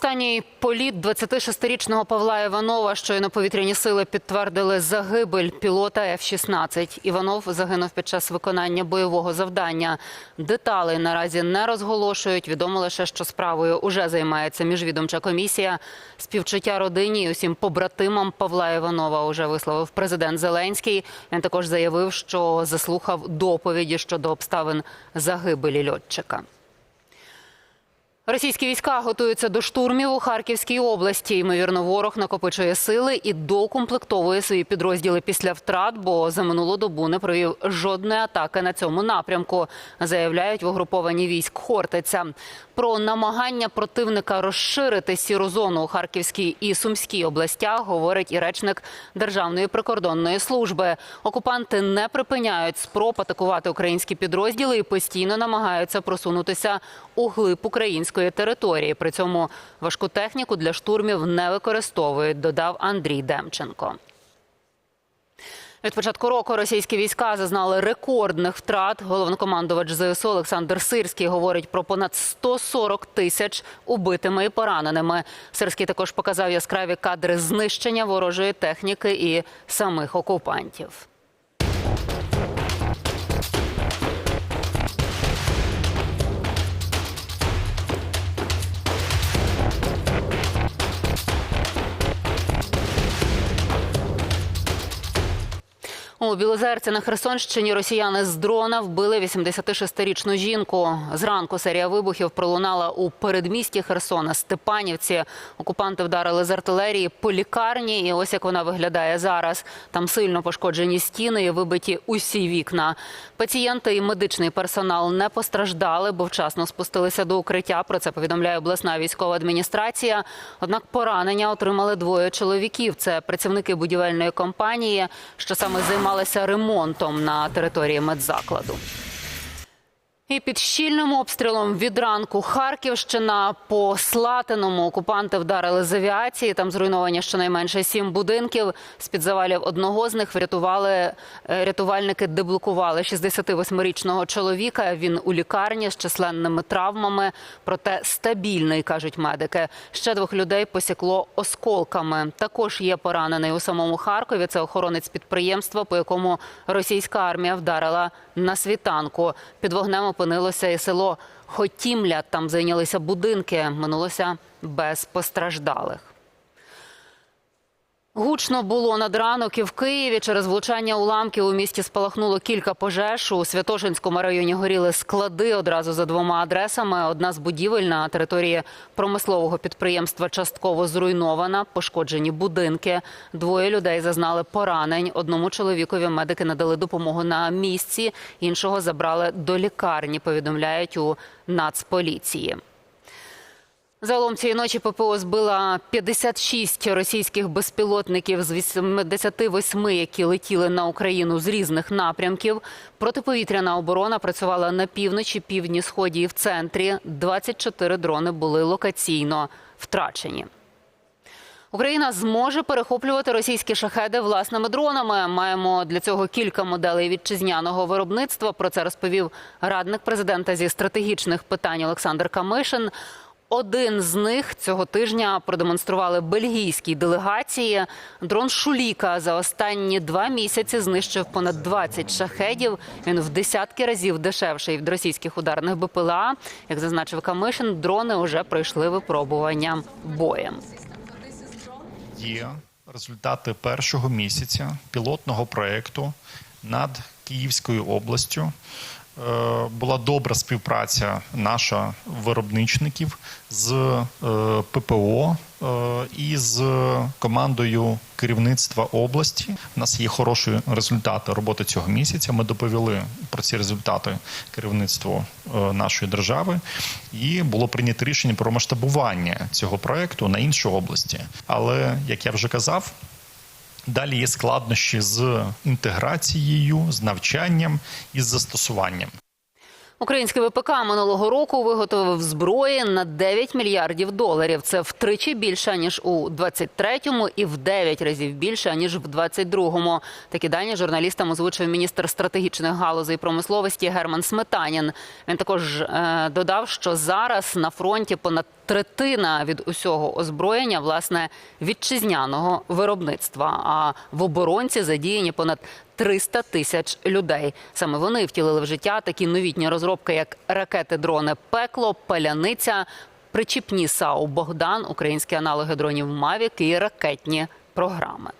Останній політ 26-річного Павла Іванова, щойно повітряні сили підтвердили загибель пілота F-16. Іванов загинув під час виконання бойового завдання. Деталей наразі не розголошують. Відомо лише, що справою уже займається міжвідомча комісія. Співчуття родині і усім побратимам Павла Іванова уже висловив президент Зеленський. Він також заявив, що заслухав доповіді щодо обставин загибелі льотчика. Російські війська готуються до штурмів у Харківській області. Ймовірно, ворог накопичує сили і докомплектовує свої підрозділи після втрат, бо за минулу добу не провів жодної атаки на цьому напрямку, заявляють в угруповані військ Хортиця. Про намагання противника розширити сіру зону у Харківській і Сумській областях говорить і речник Державної прикордонної служби. Окупанти не припиняють спроб атакувати українські підрозділи і постійно намагаються просунутися у глиб української території. При цьому важку техніку для штурмів не використовують, додав Андрій Демченко. Від початку року російські війська зазнали рекордних втрат. Головнокомандувач ЗСУ Олександр Сирський говорить про понад 140 тисяч убитими і пораненими. Сирський також показав яскраві кадри знищення ворожої техніки і самих окупантів. У Білозерці на Херсонщині росіяни з дрона вбили 86-річну жінку. Зранку серія вибухів пролунала у передмісті Херсона, Степанівці. Окупанти вдарили з артилерії по лікарні, і ось як вона виглядає зараз. Там сильно пошкоджені стіни і вибиті усі вікна. Пацієнти і медичний персонал не постраждали, бо вчасно спустилися до укриття. Про це повідомляє обласна військова адміністрація. Однак поранення отримали двоє чоловіків. Це працівники будівельної компанії, що саме займалися ремонтом на території медзакладу. І під щільним обстрілом від ранку Харківщина по Слатиному окупанти вдарили з авіації. Там зруйновані щонайменше сім будинків. З під завалів одного з них врятували е, рятувальники, деблокували 68-річного чоловіка. Він у лікарні з численними травмами, проте стабільний, кажуть медики. Ще двох людей посікло осколками. Також є поранений у самому Харкові. Це охоронець підприємства, по якому російська армія вдарила на світанку. Під вогнем опинилося і село Хотімля. Там зайнялися будинки. Минулося без постраждалих. Гучно було над ранок і в Києві. Через влучання уламків у місті спалахнуло кілька пожеж. У Святошинському районі горіли склади одразу за двома адресами. Одна з будівель на території промислового підприємства частково зруйнована. Пошкоджені будинки. Двоє людей зазнали поранень. Одному чоловікові медики надали допомогу на місці. Іншого забрали до лікарні. Повідомляють у Нацполіції. Загалом цієї ночі ППО збила 56 російських безпілотників з 88, які летіли на Україну з різних напрямків. Протиповітряна оборона працювала на півночі, півдні, сході і в центрі. 24 дрони були локаційно втрачені. Україна зможе перехоплювати російські шахеди власними дронами. Маємо для цього кілька моделей вітчизняного виробництва. Про це розповів радник президента зі стратегічних питань Олександр Камишин. Один з них цього тижня продемонстрували бельгійській делегації. Дрон Шуліка за останні два місяці знищив понад 20 шахедів. Він в десятки разів дешевший від російських ударних БПЛА. Як зазначив Камишин, дрони вже пройшли випробування боєм. Є результати першого місяця пілотного проєкту над Київською областю. Е, Була добра співпраця наша виробничників з е, ППО е, і з командою керівництва області. У нас є хороші результати роботи цього місяця. Ми доповіли про ці результати керівництву нашої держави, і було прийнято рішення про масштабування цього проекту на інші області. Але як я вже казав. Далі є складнощі з інтеграцією, з навчанням і з застосуванням. Український ВПК минулого року виготовив зброї на 9 мільярдів доларів. Це втричі більше ніж у 23-му і в 9 разів більше ніж в 22-му. Такі дані журналістам озвучив міністр стратегічних галузей промисловості Герман Сметанін. Він також е, додав, що зараз на фронті понад третина від усього озброєння власне вітчизняного виробництва. А в оборонці задіяні понад 300 тисяч людей. Саме вони втілили в життя такі новітні розробки, як ракети, дрони, пекло, паляниця, причіпні САУ Богдан, українські аналоги дронів Мавік і ракетні програми.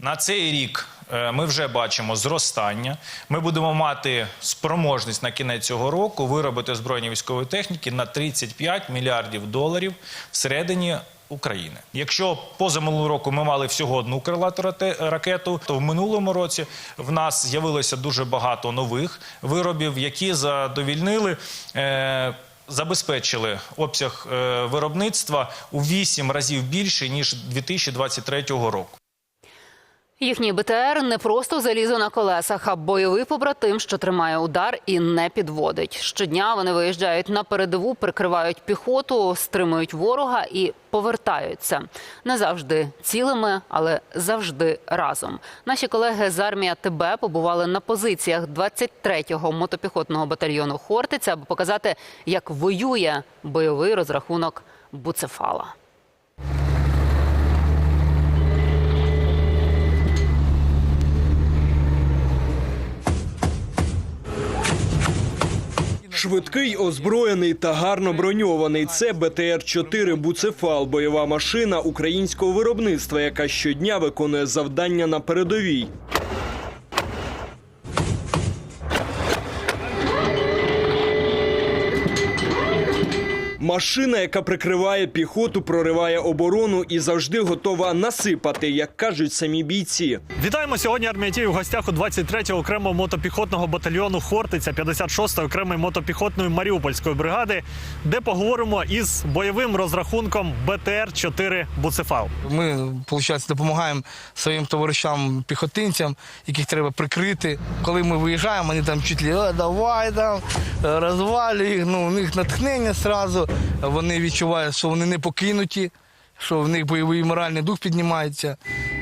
На цей рік е, ми вже бачимо зростання. Ми будемо мати спроможність на кінець цього року виробити збройні військової техніки на 35 мільярдів доларів всередині України. Якщо позаминулого року ми мали всього одну крилату ракету, то в минулому році в нас з'явилося дуже багато нових виробів, які задовільнили. Е- Забезпечили обсяг е, виробництва у 8 разів більше ніж 2023 року. Їхній БТР не просто залізо на колесах, а бойовий побратим, що тримає удар і не підводить. Щодня вони виїжджають на передову, прикривають піхоту, стримують ворога і повертаються. Не завжди цілими, але завжди разом. Наші колеги з армія ТБ побували на позиціях 23-го мотопіхотного батальйону Хортиця, аби показати, як воює бойовий розрахунок Буцефала. Швидкий, озброєний та гарно броньований. Це БТР-4 Буцефал, бойова машина українського виробництва, яка щодня виконує завдання на передовій. Машина, яка прикриває піхоту, прориває оборону і завжди готова насипати, як кажуть самі бійці. Вітаємо сьогодні. Армія ТІВІ в гостях у 23-го окремого мотопіхотного батальйону Хортиця 56-ї окремої мотопіхотної Маріупольської бригади, де поговоримо із бойовим розрахунком БТР-4 Буцефал. Ми, виходить, допомагаємо своїм товаришам піхотинцям, яких треба прикрити. Коли ми виїжджаємо, вони там чуть ли давай там, е, розвалюй їх. Ну, у них натхнення одразу. Вони відчувають, що вони не покинуті, що в них бойовий моральний дух піднімається.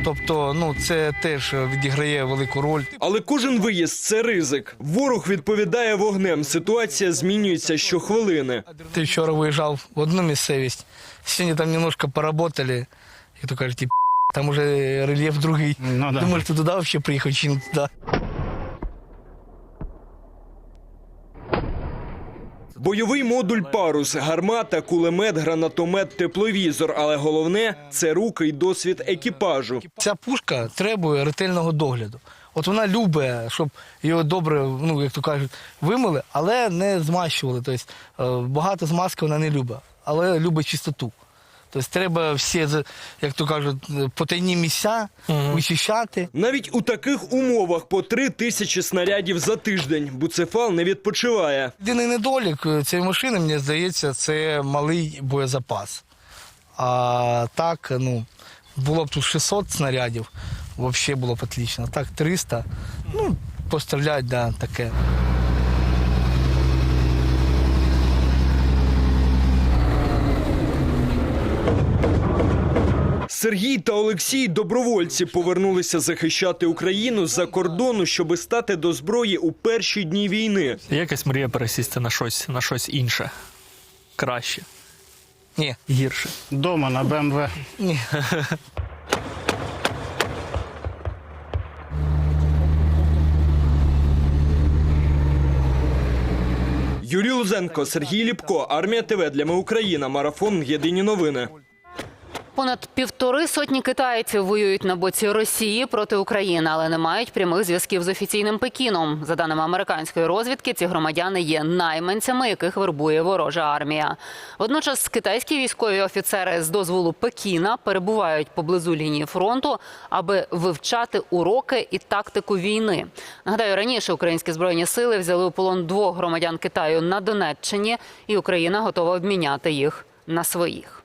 Тобто, ну це теж відіграє велику роль. Але кожен виїзд це ризик. Ворог відповідає вогнем. Ситуація змінюється щохвилини. Ти вчора виїжджав в одну місцевість, сьогодні там немножко поработали, як то кажуть, «Ті там уже рельєф другий. Ну, да. Думаєш, ти туди взагалі приїхав чи не туди? Бойовий модуль парус, гармата, кулемет, гранатомет, тепловізор. Але головне це руки і досвід екіпажу. Ця пушка требує ретельного догляду. От вона любить, щоб його добре, ну як то кажуть, вимили, але не змащували. Тобто е, багато змазки вона не любить, але любить чистоту. Тобто треба всі, як то кажуть, потайні місця вичищати. Навіть у таких умовах по три тисячі снарядів за тиждень буцефал не відпочиває. Єдиний недолік цієї машини, мені здається, це малий боєзапас. А так, ну, було б тут 600 снарядів, взагалі було б отлично. Так, 300, ну, пострілять, да, таке. Сергій та Олексій добровольці повернулися захищати Україну з-за кордону, щоби стати до зброї у перші дні війни. Якась мрія пересісти на щось, на щось інше, краще, Ні, гірше. Дома на БМВ. ні. Юрій Лузенко, Сергій Ліпко, Армія ТВ для Ми Україна. Марафон. Єдині новини. Понад півтори сотні китайців воюють на боці Росії проти України, але не мають прямих зв'язків з офіційним Пекіном. За даними американської розвідки, ці громадяни є найманцями, яких вербує ворожа армія. Водночас китайські військові офіцери з дозволу Пекіна перебувають поблизу лінії фронту, аби вивчати уроки і тактику війни. Нагадаю, раніше українські збройні сили взяли у полон двох громадян Китаю на Донеччині, і Україна готова обміняти їх на своїх.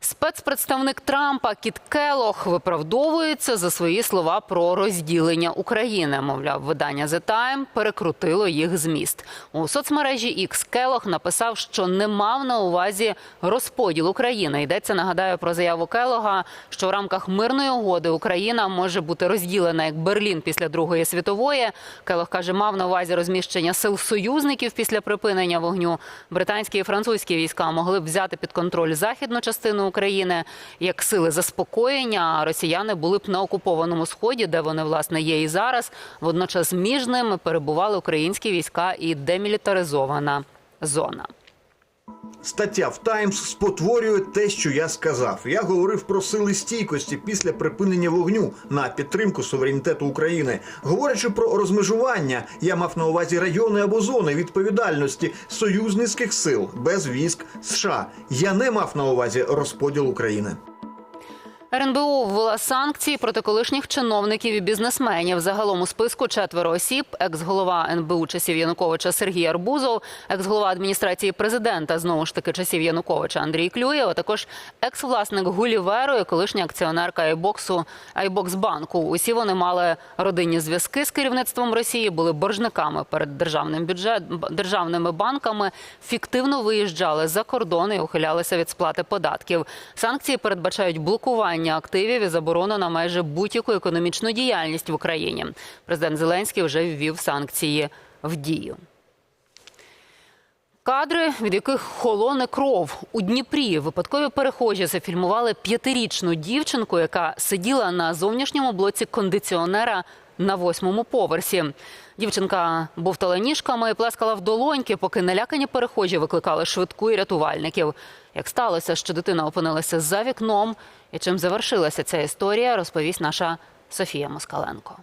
Спецпредставник Трампа Кіт Келох виправдовується за свої слова про розділення України. Мовляв, видання The Time перекрутило їх зміст. У соцмережі X Келох написав, що не мав на увазі розподіл України. Йдеться, нагадаю, про заяву Келога, що в рамках мирної угоди Україна може бути розділена як Берлін після Другої світової. Келох каже, мав на увазі розміщення сил союзників після припинення вогню. Британські і французькі війська могли б взяти під контроль західну частину України як сили заспокоєння. Росіяни були б на окупованому сході, де вони власне є і зараз. Водночас між ними перебували українські війська і демілітаризована зона. Стаття в Таймс спотворює те, що я сказав. Я говорив про сили стійкості після припинення вогню на підтримку суверенітету України. Говорячи про розмежування, я мав на увазі райони або зони відповідальності союзницьких сил без військ США. Я не мав на увазі розподіл України. РНБО ввела санкції проти колишніх чиновників і бізнесменів. Загалом у списку четверо осіб: екс-голова НБУ часів Януковича Сергій Арбузов, екс-голова адміністрації президента знову ж таки часів Януковича Андрій Клюєв, а також екс-власник Гуліверу і колишня акціонерка Айбоксу Айбоксбанку. Усі вони мали родинні зв'язки з керівництвом Росії, були боржниками перед державним бюджет державними банками, фіктивно виїжджали за кордон і ухилялися від сплати податків. Санкції передбачають блокування активів і заборону на майже будь-яку економічну діяльність в Україні. Президент Зеленський вже ввів санкції в дію. Кадри, від яких холоне кров у Дніпрі, випадкові перехожі зафільмували п'ятирічну дівчинку, яка сиділа на зовнішньому блоці кондиціонера на восьмому поверсі. Дівчинка бовтала ніжками і плескала в долоньки, поки налякані перехожі викликали швидку і рятувальників. Як сталося, що дитина опинилася за вікном, і чим завершилася ця історія, розповість наша Софія Москаленко.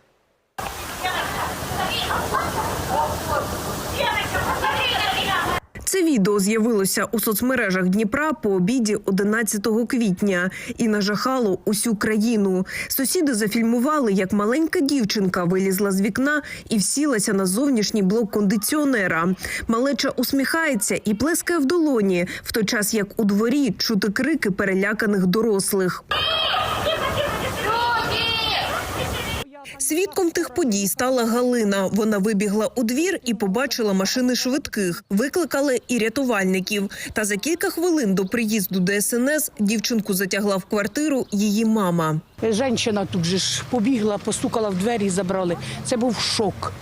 Це відео з'явилося у соцмережах Дніпра по обіді 11 квітня і нажахало усю країну. Сусіди зафільмували, як маленька дівчинка вилізла з вікна і всілася на зовнішній блок кондиціонера. Малеча усміхається і плескає в долоні, в той час як у дворі чути крики переляканих дорослих. Свідком тих подій стала Галина. Вона вибігла у двір і побачила машини швидких. Викликали і рятувальників. Та за кілька хвилин до приїзду ДСНС дівчинку затягла в квартиру її мама. Женщина тут же ж побігла, постукала в двері і забрали. Це був шок.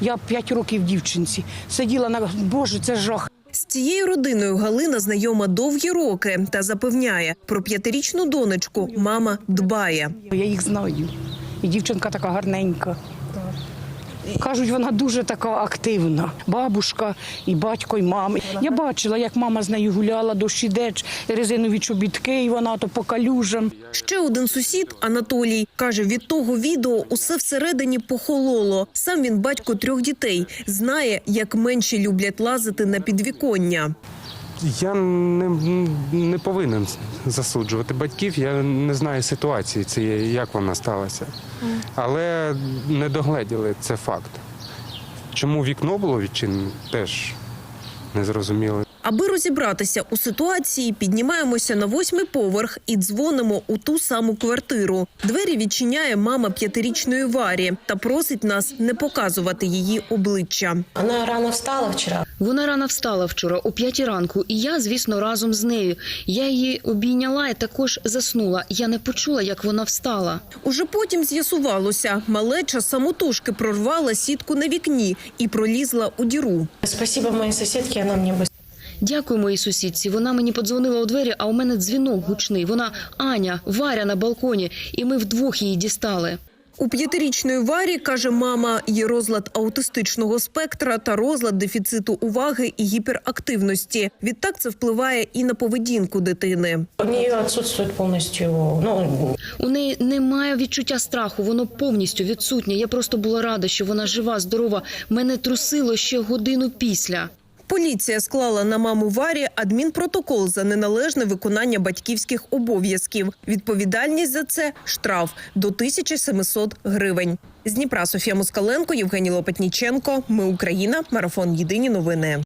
Я п'ять років дівчинці. Сиділа на Боже, це жах. З цією родиною Галина знайома довгі роки та запевняє, про п'ятирічну донечку мама дбає. Я їх знаю. І дівчинка така гарненька. Кажуть, вона дуже така активна. Бабушка, і батько, і мама. Я бачила, як мама з нею гуляла, дощ іде, резинові чобітки, і вона то по калюжам. Ще один сусід Анатолій каже: від того відео усе всередині похололо. Сам він батько трьох дітей, знає, як менші люблять лазити на підвіконня. Я не, не повинен засуджувати батьків. Я не знаю ситуації цієї, як вона сталася. Але не догледіли це факт. Чому вікно було відчинене, теж не зрозуміло. Аби розібратися у ситуації, піднімаємося на восьмий поверх і дзвонимо у ту саму квартиру. Двері відчиняє мама п'ятирічної Варі та просить нас не показувати її обличчя. Она рано встала вчера. Вона рано встала вчора о п'ятій ранку, і я, звісно, разом з нею. Я її обійняла і також заснула. Я не почула, як вона встала. Уже потім з'ясувалося, малеча самотужки прорвала сітку на вікні і пролізла у діру. Спасибо моей соседке, она мне быстро Дякую моїй сусідці. Вона мені подзвонила у двері, а у мене дзвінок гучний. Вона Аня, Варя на балконі, і ми вдвох її дістали. У п'ятирічної Варі, каже мама, є розлад аутистичного спектра та розлад дефіциту уваги і гіперактивності. Відтак це впливає і на поведінку дитини. У отсутствует полностью, ну, У неї немає відчуття страху, воно повністю відсутнє. Я просто була рада, що вона жива, здорова. Мене трусило ще годину після. Поліція склала на маму Варі адмінпротокол за неналежне виконання батьківських обов'язків. Відповідальність за це штраф до 1700 гривень. З Дніпра Софія Москаленко, Євгеній Лопатніченко. Ми Україна. Марафон Єдині новини.